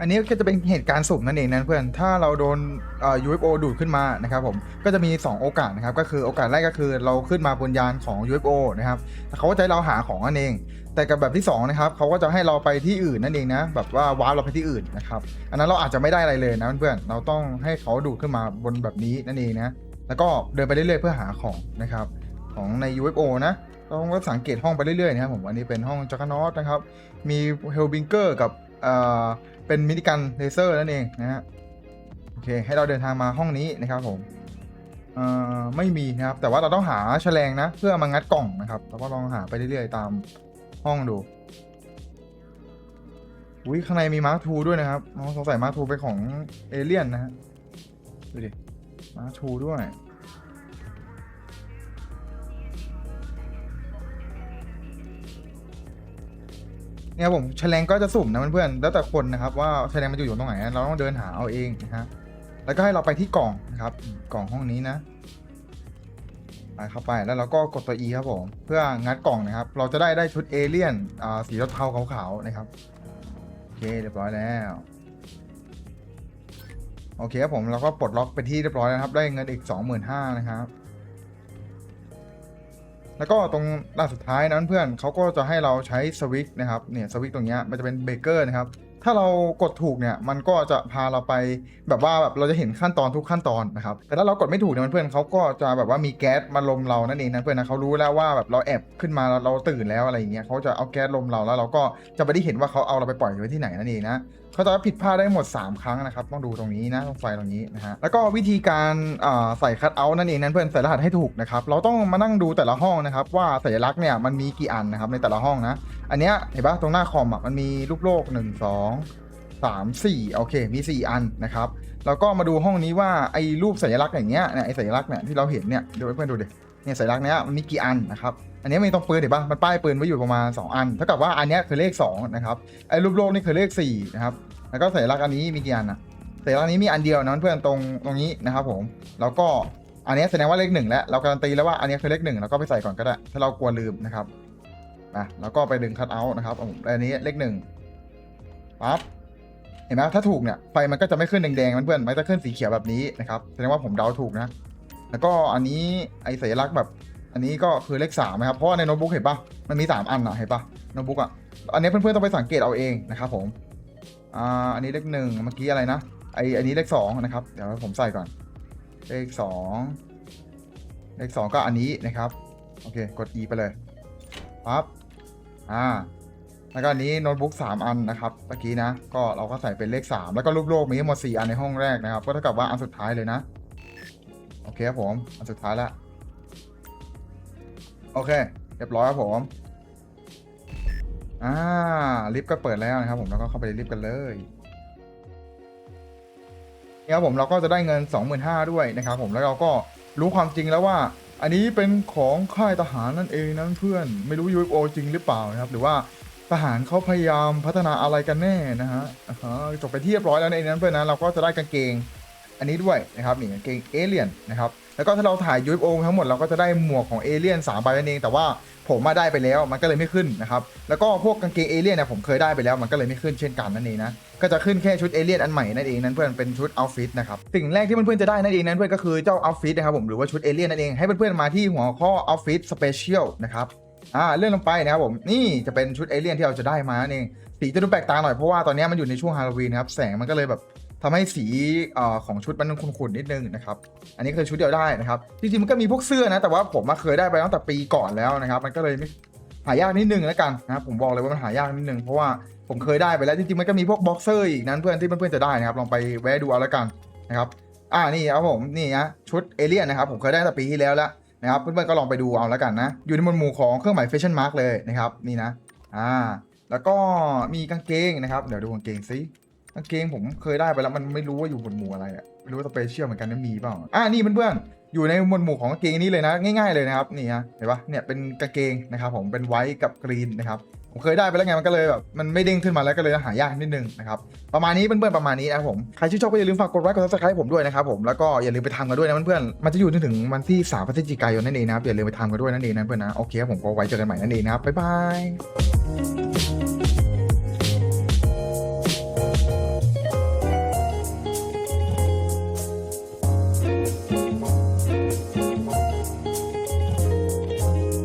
อันนี้ก็จะเป็นเหตุการณ์สุ่มนั่นเองนะเพื่อน ถ้าเราโดนเอ่อ UFO ดูดขึ้นมานะครับผมก็จะมี 2 โอกาสนะครับก็คือโอกาสแรกก็คือเราขึ้นมาบนยานของ UFO นะครับเขาก็จะให้เราหาของนั่นเอง แต่กับแบบที่2นะครับเขาก็จะให้เราไปที่อื่นนั่นเองนะแบบว่าว้าร์ปเราไปที่อื่นนะครับอันนั้นเราอาจจะไม่ได้อะไรเลยนะเพื่อนเราต้องให้เขาดูดขึ้นมาบนแบบนี้นั่นเองนะแล้วก็เดินไปเรื่อยๆเพื่อหาของนะครับของใน UFO นะต้องก็สังเกตห้องไปเรื่อยๆนะครับผมอันนี้เป็นห้องจักรนอตนะครับมีเฮลบิงเกอร์กับเอ่อ เป็นมินิกันเลเซอร์นั่นเองนะฮะโอเค ให้เราเดินทางมาห้องนี้นะครับผมเอ่อไม่มีนะครับ แต่ว่าเราต้องหาแฉลงนะ เพื่อมางัดกล่องนะครับเราก็ลองหาไปเรื่อยๆตามห้องดูอุ้ยข้างในมีมาร์คทูด้วยนะครับสงสัยมาร์คทูเป็นของเอเลี่ยนนะฮะดูดิมาร์คทูด้วย เนี่ยผมแฉลงก็จะสุ่มนะเพื่อนๆแล้วแต่คนนะครับ ว่าแฉลงมันอยู่อยู่ตรงไหนเราต้องเดินหาเอาเองนะฮะแล้วก็ให้เราไปที่กล่องนะครับ กล่องห้องนี้นะไปเข้าไปแล้วเราก็กดตัว E ครับผมเพื่องัดกล่องนะครับ เราจะได้ได้ชุดเอเลี่ยนอ่าสีเทาขาวๆนะครับโอเคเรียบร้อยแล้วโอเคครับผมเราก็ปลดล็อกไปที่เรียบร้อยแล้วครับ ได้เงินอีก 25,000นะครับ แล้วก็ตรงด้านสุดท้ายนั้นเพื่อนเขาก็จะให้เราใช้สวิตช์นะครับเนี่ยสวิตช์ตรงเนี้ยมันจะเป็นเบรกเกอร์นะครับ ถ้าเรากดถูกเนี่ยมันก็จะพาเราไปแบบว่าแบบเราจะเห็นขั้นตอนทุกขั้นตอนนะครับแต่ถ้าเรากดไม่ถูกเนี่ยเพื่อนเขาก็จะแบบว่ามีแก๊สมาลมเรานั่นเองนะเพื่อนนะเขารู้แล้วว่าแบบเราแอบขึ้นมาเราตื่นแล้วอะไรอย่างเงี้ยเขาจะเอาแก๊สลมเราแล้ว เราก็จะไม่ได้เห็นว่าเขาเอาเราไปปล่อยไว้ที่ไหนนั่นเองนะเขาจะผิดพลาดได้หมด 3 ครั้งนะครับ ต้องดูตรงนี้นะตรงไฟตรงนี้นะฮะแล้วก็วิธีการใส่คัตเอาท์นั่นเองนั้นเพื่อนใส่รหัสให้ถูกนะครับเราต้องมานั่งดูแต่ละห้องนะครับว่าสัญลักษณ์เนี่ยมันมีกี่อันนะครับในแต่ละห้องนะอันเนี้ยเห็นปะตรงหน้าคอมอะมันมีลูกโลก 1 2 3 4โอเคมี4อันนะครับ แล้วก็มาดูห้องนี้ว่าไอ้รูปสัญลักษณ์อย่างเงี้ยเนี่ยไอ้สัญลักษณ์เนี่ยที่เราเห็นเนี่ยดูให้เพื่อนดูดิเนี่ยสัญลักษณ์เนี้ยมันมีกี่อันนะครับอันนี้มีตรงปืนเห็นปะมันป้ายปืนไว้อยู่ประมาณ 2 อันเท่ากับว่าอันเนี้ยคือเลข2นะครับไอ้รูปโลกนี่คือเลข4นะครับแล้วก็สัญลักษณ์อันนี้มีกี่อันอะสัญลักษณ์นี้มีอันเดียวนะเพื่อนตรงตรงนี้นะครับผมแล้วก็อันนี้แสดงว่าเลขหนึ่งแล้วเราการันตีแล้วว่าอันนี้คือเลขหนึ่งเราก็ไปใส่ก่อนก็ได้ถ้าเรากลัวลืมนะครับอะแล้วก็ไปดึงคัทเอาท์นะครับผมอันนี้เลขหนึ่ง ปั๊บเห็นไหมถ้าถูกเนี่ยไฟมันก็จะไม่ขึ้นแดงๆมันเพื่อนมันจะขึ้นสีเขียวแบบนี้นะครับแสดงว่าผมเดาถูกนะ แล้วก็อันนี้ไอสัญลักษณ์แบบ อันนี้ก็คือเลขสามนะครับเพราะในโน้ตบุ๊กเห็นปะมันมีสามอันอะเห็นปะโน้ตบุ๊กอะอันนี้เพื่อนๆต้องไปสังเกตเอาเองนะครับผมอ่าอันนี้เลขหนึ่งเมื่อกี้อะไรนะไออันนี้เลขสองนะครับเดี๋ยวผมใส่ก่อน เลขสองเลขสองก็อันนี้นะครับโอเคกด E ไปเลยปั๊บอ่า แล้วก็อันนี้โน้ตบุ๊ก3 อันนะครับเมื่อกี้นะ ก็เราก็ใส่เป็นเลข 3 แล้วก็รูปโลกมีทั้งหมด4อันในห้องแรกนะครับ ก็เท่ากับว่าอันสุดท้ายเลยนะ โอเคครับผม อันสุดท้ายแล้วโอเค เรียบร้อยครับผม อ่า ลิฟต์ก็เปิดแล้วนะครับผม แล้วก็เข้าไปในลิฟต์กันเลยนี่ครับผม เราก็จะได้เงิน 25,000ด้วยนะครับผม แล้วเราก็รู้ความจริงแล้วว่าอันนี้เป็นของค่ายทหารนั่นเองนะเพื่อน ไม่รู้ UFO จริงหรือเปล่านะครับ หรือว่า ทหารเขาพยายามพัฒนาอะไรกันแน่นะฮะจบไปที่เรียบร้อยแล้วในนั้นเพื่อนนะเราก็จะได้กางเกง อันนี้ด้วยนะครับนี่กางเกงเอเลี่ยนนะครับแล้วก็ถ้าเราถ่าย UFO ทั้งหมดเราก็จะได้หมวกของเอเลี่ยนสามใบนั่นเองแต่ว่าผมมาได้ไปแล้วมันก็เลยไม่ขึ้นนะครับแล้วก็พวกกางเกงเอเลี่ยนเนี่ยผมเคยได้ไปแล้วมันก็เลยไม่ขึ้นเช่นกันนั่นเองนะก็จะขึ้นแค่ชุดเอเลี่ยนอันใหม่นั่นเองนั่นเพื่อนเป็นชุดเอาฟิตนะครับสิ่งแรกที่เพื่อนๆจะได้นั่นเองนั่นเพื่อนก็คือเจ้าเอาฟิตนะครับผมหรือว่าชุดเอเลี่ยนนั่นเองให้เพื่อนๆมาที่หัวข้อเอาฟิตสเปเชียลนะครับ อ่าเลื่อนลงไปนะครับผมนี่จะเป็นชุดเอเลี่ยนที่เราจะได้มานั่นเองสีจะดูแปลกตาหน่อยเพราะว่าตอนนี้มันอยู่ในช่วงฮาโลวีนนะครับแสงมันก็เลยแบบทำให้สีเอ่อของชุดมันขุ่นๆนิดนึงนะครับ อันนี้คือชุดเดียวได้นะครับ จริงๆ มันก็มีพวกเสื้อนะ แต่ว่าผมมาเคยได้ไปตั้งแต่ปีก่อนแล้วนะครับ มันก็เลยหายากนิดนึงแล้วกันนะครับ ผมบอกเลยว่ามันหายากนิดนึง เพราะว่าผมเคยได้ไปแล้ว จริงๆ มันก็มีพวกบ็อกเซอร์อีกนั้นเพื่อนที่เพื่อนๆ จะได้นะครับ ลองไปแวะดูเอาแล้วกันนะครับ อ่า นี่ครับผม นี่นะ ชุดเอเลี่ยนนะครับ ผมเคยได้ตั้งแต่ปีที่แล้วแล้ว นะครับเพื่อนๆก็ลองไปดูเอาแล้วกันนะ อยู่ในหมวดหมู่ของเครื่องหมายแฟชั่นมาร์กเลยนะครับนี่นะอ่าแล้วก็มีกางเกงนะครับ เดี๋ยวดูกางเกงซิกางเกงผมเคยได้ไปแล้วมันไม่รู้ว่าอยู่หมวดหมู่อะไรอะไม่รู้ว่าสเปเชียลเหมือนกันนะมีเปล่าอ่านี่เพื่อนๆอยู่ในหมวดหมู่ของกางเกงนี้เลยนะ ง่าย ๆเลยนะครับนี่ฮะเห็นปะเนี่ยเป็นกางเกงนะครับผมเป็นไวท์กับกรีนนะครับ ผมเคยได้ไปแล้วไงมันก็เลยแบบมันไม่เด้งขึ้นมาแล้วก็เลยหายากนิดนึงนะครับประมาณนี้เพื่อนๆประมาณนี้นะครับผมใครชื่นชอบก็อย่าลืมฝากกดไลค์กดซับสไครต์ผมด้วยนะครับผมแล้วก็อย่าลืมไปทำกันด้วยนะเพื่อนๆมันจะอยู่จนถึงวันที่3พฤศจิกายนนั่นเองนะครับอย่าลืมไปทำกันด้วยนั่นเองนะเพื่อนนะโอเคผมก็ไว้เจอกันใหม่นั่นเองนะครับบ๊ายบาย